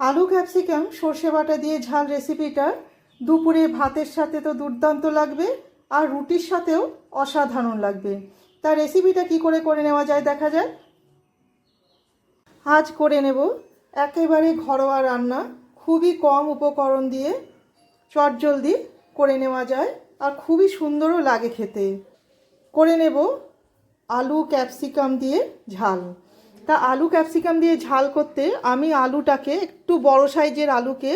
আলু, ক্যাপসিকাম, সর্ষে বাটা দিয়ে ঝাল রেসিপিটা দুপুরে ভাতের সাথে তো দুর্দান্ত লাগবে আর রুটির সাথেও অসাধারণ লাগবে। তা রেসিপিটা কি করে করে নেওয়া যায় দেখা যায় আজ করে নেব একেবারে ঘরোয়া রান্না, খুবই কম উপকরণ দিয়ে চটজলদি করে নেওয়া যায় আর খুবই সুন্দরও লাগে খেতে। করে নেব আলু, ক্যাপসিকাম দিয়ে ঝাল। তা আলু ক্যাপসিকাম দিয়ে ঝাল করতে আমি আলুটাকে একটু বড় সাইজের আলুকে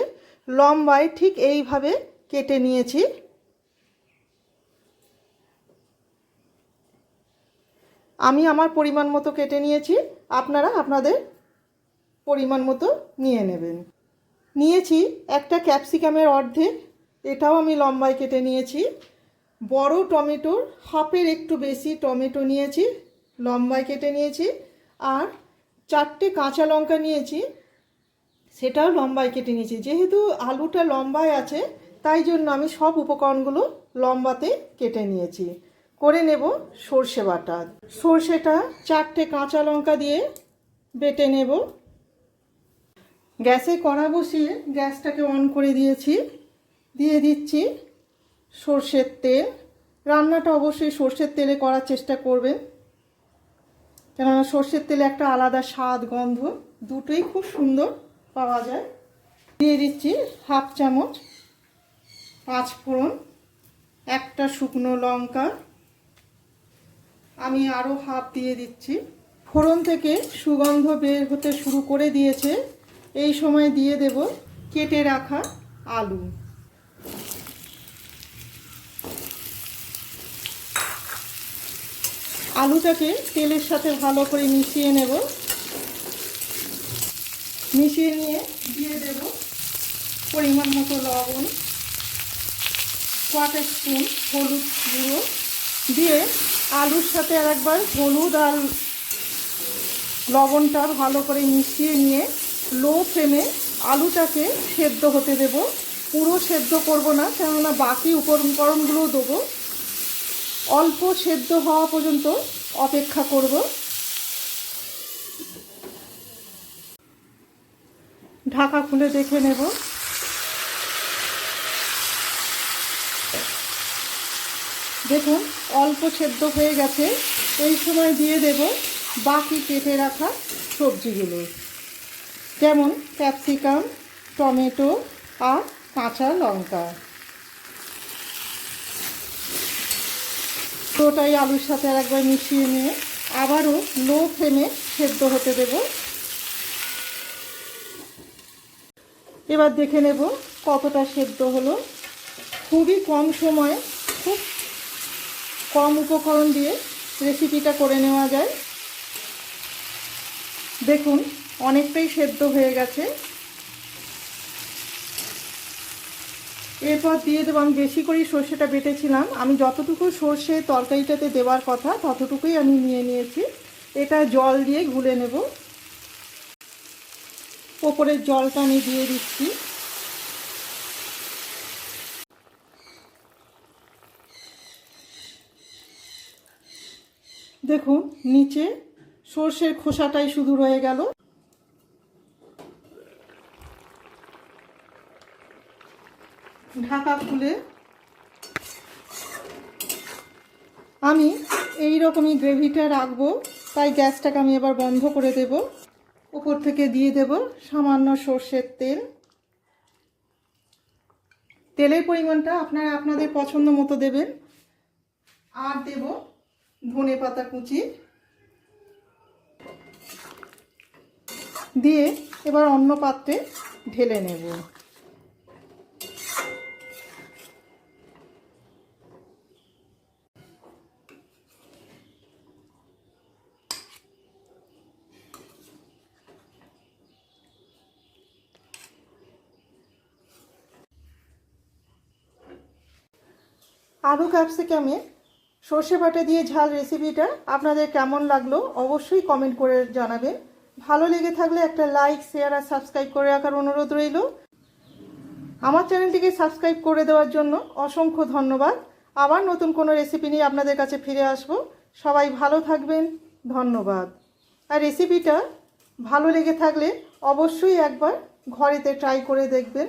লম্বায় ঠিক এইভাবে কেটে নিয়েছি। আমি আমার পরিমাণ মতো কেটে নিয়েছি। আপনারা আপনাদের পরিমাণ মতো নিয়ে নেবেন। নিয়েছি একটা ক্যাপসিকামের অর্ধেক, এটাও আমি লম্বায় কেটে নিয়েছি। বড় টমেটোর হাফের একটু বেশি টমেটো নিয়েছি, লম্বায় কেটে নিয়েছি। আর চারটে কাঁচা লঙ্কা নিয়েছি, সেটাও লম্বায় কেটে নিয়েছি। যেহেতু আলুটা লম্বায় আছে, তাই জন্য আমি সব উপকরণগুলো লম্বাতে কেটে নিয়েছি। করে নেব সর্ষে বাটা। সর্ষেটা চারটে কাঁচা লঙ্কা দিয়ে বেটে নেব। গ্যাসে কড়া বসিয়ে গ্যাসটাকে অন করে দিয়েছি। দিয়ে দিচ্ছি সর্ষের তেল। রান্নাটা অবশ্যই সর্ষের তেলে করার চেষ্টা করবেন। কেননা সর্ষের তেলে একটা আলাদা স্বাদ, গন্ধ, দুটোই খুব সুন্দর পাওয়া যায়। দিয়ে দিচ্ছি হাফ চামচ পাঁচ ফোড়ন, একটা শুকনো লঙ্কা। আমি আরও হাফ দিয়ে দিচ্ছি। ফোড়ন থেকে সুগন্ধ বের হতে শুরু করে দিয়েছে। এই সময় দিয়ে দেব কেটে রাখা আলু। আলুটাকে তেলের সাথে ভালো করে মিশিয়ে নেব। মিশিয়ে নিয়ে দিয়ে দেব পরিমাণ মতো লবণ কোয়াটার স্পুন, হলুদ গুঁড়ো দিয়ে আলুর সাথে আর একবার হলুদ আর লবণটা ভালো করে মিশিয়ে নিয়ে লো ফ্লেমে আলুটাকে সেদ্ধ হতে দেব। পুরো সেদ্ধ করব না, কেননা বাকি উপকরণগুলো দেবো। অল্প সেদ্ধ হওয়া পর্যন্ত অপেক্ষা করব। ঢাকা খুলে দেখে নেব। দেখুন, অল্প সেদ্ধ হয়ে গেছে। এই সময় দিয়ে দেব বাকি কেটে রাখা সবজিগুলো। যেমন ক্যাপসিকাম, টমেটো আর কাঁচা লঙ্কা। পুরোটাই আলুর সাথে একবার মিশিয়ে নিয়ে আবারও লো ফ্লেমে সেদ্ধ হতে দেব। এবার দেখে নেব কতটা সেদ্ধ হলো। খুবই কম সময়ে, খুব কম উপকরণ দিয়ে রেসিপিটা করে নেওয়া যায়। দেখুন, অনেকটাই সেদ্ধ হয়ে গেছে। এরপর দিয়ে দেবো, আমি বেশি করেই সর্ষেটা বেটেছিলাম। আমি যতটুকু সর্ষে তরকারিটাতে দেওয়ার কথা, ততটুকুই আমি নিয়ে নিয়েছি। এটা জল দিয়ে গুলে নেব। ওপরের জলটা আমি দিয়ে দিচ্ছি। দেখুন, নিচে সর্ষের খোসাটাই শুধু রয়ে গেল। ঢাকা খুলে আমি এই রকমই গ্রেভিটা রাখব। তাই গ্যাসটাকে আমি এবার বন্ধ করে দেব। উপর থেকে দিয়ে দেব সামান্য সর্ষের তেল। তেলের পরিমাণটা আপনারা আপনাদের পছন্দ মতো দেবেন। আর দেব ধনে পাতা কুচি। দিয়ে এবার অন্য পাত্রে ঢেলে নেব। আলু ক্যাপসিকামে সর্ষে বাটা দিয়ে ঝাল রেসিপিটা আপনাদের কেমন লাগল অবশ্যই কমেন্ট করে জানাবেন। ভালো লেগে থাকলে একটা লাইক শেয়ার আর সাবস্ক্রাইব করে রাখার অনুরোধ রইল। আমার চ্যানেলটিকে সাবস্ক্রাইব করে দেওয়ার জন্য অসংখ্য ধন্যবাদ। আবার নতুন কোনো রেসিপি নিয়ে আপনাদের কাছে ফিরে আসব। সবাই ভালো থাকবেন, ধন্যবাদ। আর রেসিপিটা ভালো লেগে থাকলে অবশ্যই একবার ঘরেতে ট্রাই করে দেখবেন।